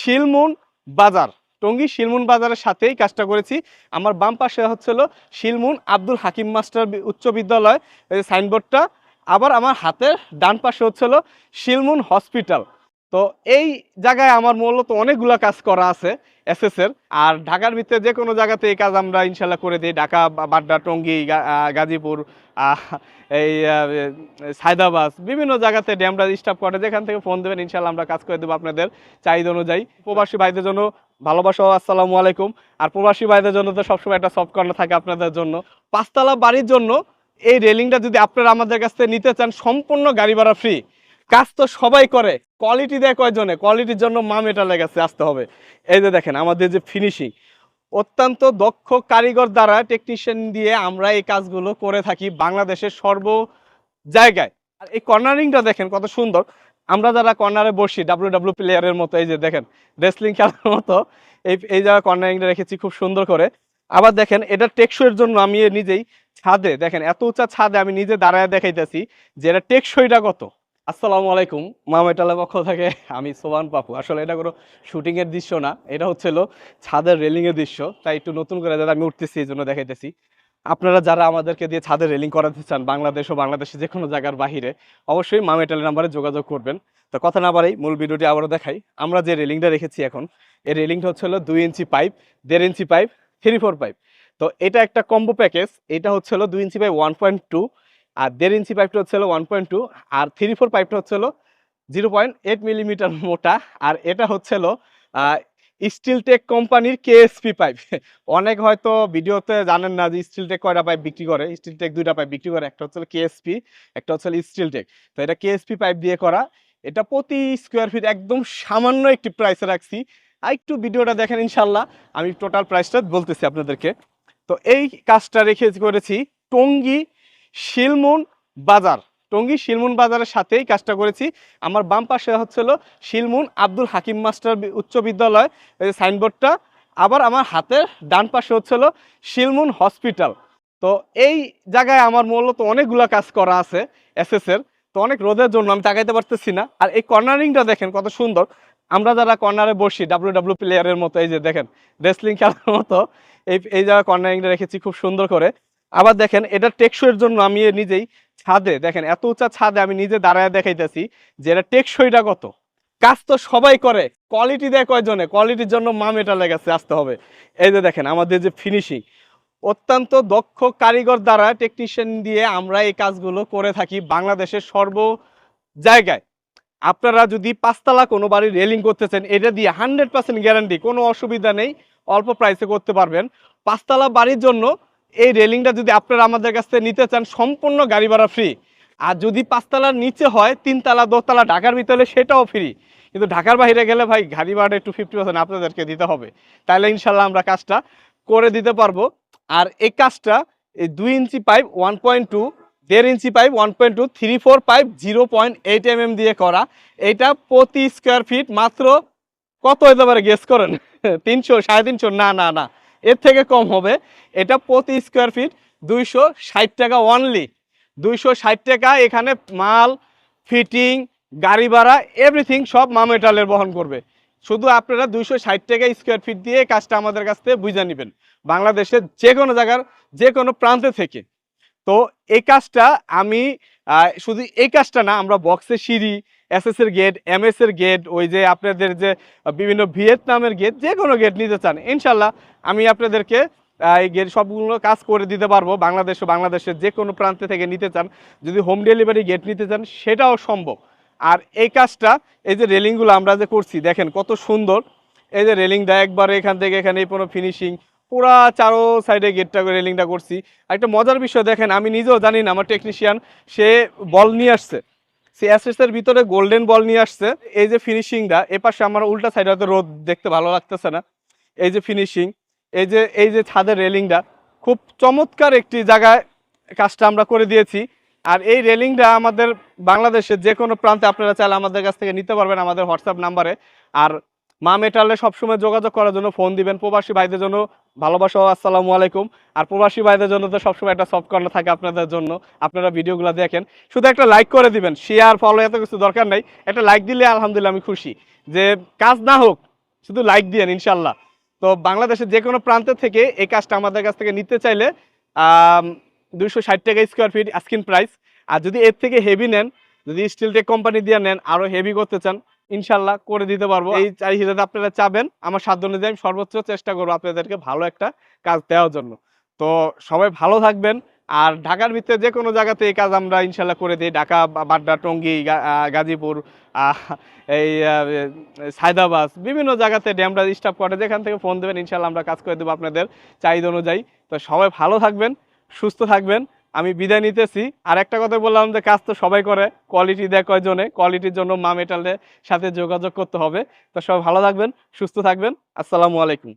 শিলমুন বাজার। টঙ্গী শিলমুন বাজারের সাথেই কাজটা করেছি। আমার বাম পাশে হচ্ছিল শিলমুন আব্দুল হাকিম মাস্টার উচ্চ বিদ্যালয় সাইনবোর্ডটা। আবার আমার হাতের ডান পাশে হচ্ছিল শিলমুন হসপিটাল। তো এই জায়গায় আমার মূলত অনেকগুলা কাজ করা আছে এসএস এর। আর ঢাকার ভিতরে যে কোনো জায়গাতে এই কাজ আমরা ইনশাল্লাহ করে দিই। ঢাকা বাড্ডা, টঙ্গী গাজীপুর এই সায়দাবাস বিভিন্ন জায়গাতে ড্যামরা স্টাফ করে। যেখান থেকে ফোন দেবেন, ইনশাল্লাহ আমরা কাজ করে দেবো আপনাদের চাহিদা অনুযায়ী। প্রবাসী ভাইদের জন্য ভালোবাসা আসসালামু আলাইকুম। আর প্রবাসী ভাইদের জন্য তো সবসময় একটা সফট কর্নার থাকে আপনাদের জন্য। পাঁচতলা বাড়ির জন্য এই রেলিংটা যদি আপনারা আমাদের কাছ থেকে নিতে চান, সম্পূর্ণ গাড়ি ভাড়া ফ্রি কাজ তো সবাই করে। কোয়ালিটি দেয় কয়জনে? কোয়ালিটির জন্য মা মেটালে গেছে আসতে হবে। এই যে দেখেন, আমাদের যে ফিনিশিং অত্যন্ত দক্ষ কারিগর দ্বারা টেকনিশিয়ান দিয়ে আমরা এই কাজগুলো করে থাকি বাংলাদেশের সর্ব জায়গায়। আর এই কর্নারিংটা দেখেন, কত সুন্দর। আমরা যারা কর্নারে বসি ডাব্লিউ ডাব্লিউ প্লেয়ারের মতো, এই যে দেখেন রেসলিং খেলার মতো, এই এই জায়গায় কর্নারিংটা রেখেছি, খুব সুন্দর করে। আবার দেখেন, এটা টেকসইয়ের জন্য আমি নিজেই ছাদে, দেখেন, এত উঁচা ছাদে আমি নিজে দাঁড়ায় দেখাইতেছি যে এটা টেকসইটা কত। আসসালামু আলাইকুম। মামেটালের পক্ষ থেকে আমি সোবান পাপু। আসলে এটা কোনো শুটিং এর দৃশ্য না, এটা হচ্ছিল ছাদের রেলিংয়ের দৃশ্য। তাই একটু নতুন করে যাতে আমি উঠতেছি, এই জন্য দেখাইতেছি। আপনারা যারা আমাদেরকে দিয়ে ছাদের রেলিং করাতে চান, বাংলাদেশ ও বাংলাদেশে যে কোনো জায়গার বাহিরে, অবশ্যই মামেটালের নাম্বারে যোগাযোগ করবেন। তো কথা না বাড়াই, মূল ভিডিওটি আবারও দেখাই। আমরা যে রেলিংটা রেখেছি এখন, এই রেলিংটা হচ্ছিল দুই ইঞ্চি পাইপ দেড় inch pipe three four pipe তো এটা একটা কম্বো প্যাকেজ এটা হচ্ছিল দুই inch pipe one point two আর দেড় ইঞ্চি পাইপটা হচ্ছিল ওয়ান পয়েন্ট টু আর থ্রি ফোর পাইপটা হচ্ছিল জিরো পয়েন্ট এইট মিলিমিটার মোটা। আর এটা হচ্ছিল স্টিল টেক কোম্পানির কেএসপি পাইপ অনেক হয়তো ভিডিওতে জানেন না যে স্টিল টেক কয়টা পাইপ বিক্রি করে? স্টিল টেক দুইটা পাইপ বিক্রি করে, একটা হচ্ছে কেএসপি একটা হচ্ছে স্টিল টেক তো এটা কেএসপি পাইপ দিয়ে করা। এটা প্রতি স্কোয়ার ফিট একদম সামান্য একটি প্রাইসে রাখছি। আর একটু ভিডিওটা দেখেন ইনশাল্লাহ আমি টোটাল প্রাইসটা বলতেছি আপনাদেরকে। তো এই কাজটা রেখে করেছি টঙ্গী শিলমুন বাজার। টঙ্গী শিলমুন বাজারের সাথেই কাজটা করেছি। আমার বাম পাশে হচ্ছিল শিলমুন আব্দুল হাকিম মাস্টার উচ্চ বিদ্যালয়, এই সাইনবোর্ডটা। আবার আমার হাতের ডান পাশে হচ্ছিল শিলমুন হসপিটাল। তো এই জায়গায় আমার মূলত অনেকগুলা কাজ করা আছে এসএস এর। তো অনেক রোদের জন্য আমি তাকাইতে পারতেছি না। আর এই কর্নারিংটা দেখেন কত সুন্দর। আমরা যারা কর্নারে বসি ডাব্লিউ ডাব্লিউ প্লেয়ারের মতো, এই যে দেখেন, রেসলিং খেলার মতো, এই এই জায়গায় কর্নারিংটা রেখেছি খুব সুন্দর করে। আবার দেখেন, এটা টেকসইয়ের জন্য আমি নিজেই ছাদে, দেখেন, এত উঁচা ছাদে আমি নিজে দাঁড়ায় দেখাইতেছি যে এটা টেকসইটা কত। কাজ তো সবাই করে কোয়ালিটি দেয় কয়জনে? কোয়ালিটির জন্য মা মেটালে গেছে আসতে হবে। এই যে দেখেন, আমাদের যে ফিনিশিং অত্যন্ত দক্ষ কারিগর দ্বারা টেকনিশিয়ান দিয়ে আমরা এই কাজগুলো করে থাকি বাংলাদেশের সর্ব জায়গায়। আপনারা যদি পাঁচতলা কোনো বাড়ির রেলিং করতেছেন এটা দিয়ে হান্ড্রেড পার্সেন্ট গ্যারান্টি কোনো অসুবিধা নেই, অল্প প্রাইসে করতে পারবেন। পাঁচতলা বাড়ির জন্য এই রেলিংটা যদি আপনারা আমাদের কাছ থেকে নিতে চান, সম্পূর্ণ গাড়ি ভাড়া ফ্রি আর যদি পাঁচতলার নিচে হয়, তিনতলা দোতলা ঢাকার ভিতরে সেটাও ফ্রি কিন্তু ঢাকার বাইরে গেলে ভাই, গাড়ি ভাড়া একটু ফিফটি পার্সেন্ট আপনাদেরকে দিতে হবে। তাহলে ইনশাল্লাহ আমরা কাজটা করে দিতে পারব। আর এই কাজটা এই দুই inch pipe one point two দেড় inch pipe one point two three four pipe zero point eight M M দিয়ে করা। এটা প্রতি স্কোয়ার ফিট মাত্র কত হতে পারে গেস করেন? তিনশো, সাড়ে তিনশো? না না না। এর থেকে কম হবে। এটা প্রতি স্কোয়ার ফিট দুইশো ষাট টাকা অনলি দুইশো ষাট টাকা এখানে মাল ফিটিং গাড়ি ভাড়া এভরিথিং সব মা মেটালের বহন করবে। শুধু আপনারা দুইশো ষাট টাকা স্কোয়ার ফিট দিয়ে কাজটা আমাদের কাছ থেকে বুঝে নেবেন। বাংলাদেশের যে কোনো জায়গার যে কোনো প্রান্তে থেকে। তো এই কাজটা আমি শুধু এই কাজটা না, আমরা বক্সের সিঁড়ি এস এস এর গেট এম এস এর গেট ওই যে আপনাদের যে বিভিন্ন ভিয়েতনামের গেট যে কোনো গেট নিতে চান, ইনশাল্লাহ আমি আপনাদেরকে এই গেট সবগুলো কাজ করে দিতে পারব, বাংলাদেশ বাংলাদেশের যে কোনো প্রান্তে থেকে নিতে চান, যদি হোম ডেলিভারি গেট নিতে চান, সেটাও সম্ভব। আর এই কাজটা, এই যে রেলিংগুলো আমরা যে করছি, দেখেন কত সুন্দর, এই যে রেলিংটা একবারে এখান থেকে এখানে কোনো ফিনিশিং পুরা চারো সাইডে গেটটা রেলিংটা করছি। একটা মজার বিষয় দেখেন, আমি নিজেও জানি না, আমার টেকনিশিয়ান সে বল নিয়ে আসছে। সে অ্যাসেস এর ভিতরে গোল্ডেন বল নিয়ে আসছে। এই যে ফিনিশিংটা এ পাশে আমার উল্টা সাইডে হয়তো রোদ দেখতে ভালো লাগতেছে না। এই যে ফিনিশিং এই যে এই যে ছাদের রেলিংটা খুব চমৎকার একটি জায়গায় কাজটা আমরা করে দিয়েছি। আর এই রেলিংটা আমাদের বাংলাদেশের যে কোনো প্রান্তে আপনারা চাইলে আমাদের কাছ থেকে নিতে পারবেন আমাদের হোয়াটসঅ্যাপ নাম্বারে। আর মা মেটালে সবসময় যোগাযোগ করার জন্য ফোন দিবেন। প্রবাসী ভাইদের জন্য ভালোবাসা আসসালামু আলাইকুম। আর প্রবাসী ভাইদের জন্য তো সবসময় একটা সফট কর্নার থাকে আপনাদের জন্য। আপনারা ভিডিওগুলো দেখেন। শুধু একটা লাইক করে দিবেন শেয়ার ফলো এত কিছু দরকার নাই। একটা লাইক দিলে আলহামদুলিল্লাহ আমি খুশি। যে কাজ না হোক, শুধু লাইক দিয়েন ইনশাল্লাহ তো বাংলাদেশের যে কোনো প্রান্ত থেকে এই কাজটা আমাদের কাছ থেকে নিতে চাইলে দুইশো ষাট টাকা স্কোয়ার ফিট স্ক্রিন প্রাইস আর যদি এর থেকে হেভি নেন, যদি স্টিল টেক কোম্পানি দিয়ে নেন, আরও হেভি করতে চান ইনশাল্লাহ করে দিতে পারব। এই চাহিদাটা আপনারা চাবেন আমার সাধ্য অনুযায়ী আমি সর্বোচ্চ চেষ্টা করব আপনাদেরকে ভালো একটা কাজ দেওয়ার জন্য। তো সবাই ভালো থাকবেন আর ঢাকার ভিতরে যে কোনো জায়গাতে এই কাজ আমরা ইনশাল্লাহ করে দিই। ঢাকা বাড্ডা টঙ্গী গাজীপুর এই সায়দাবাদ বিভিন্ন জায়গাতে ড্যামরা স্টাফ করে যেখান থেকে ফোন দেবেন ইনশাল্লাহ আমরা কাজ করে দেবো আপনাদের চাহিদা অনুযায়ী। তো সবাই ভালো থাকবেন সুস্থ থাকবেন। আমি বিদায় নিতেছি। আর একটা কথা বললাম যে, কাজ তো সবাই করে। কোয়ালিটি দেয় কয়জনে? কোয়ালিটির জন্য মা মেটালের সাথে যোগাযোগ করতে হবে। তো সবাই ভালো থাকবেন, সুস্থ থাকবেন। আসসালামু আলাইকুম।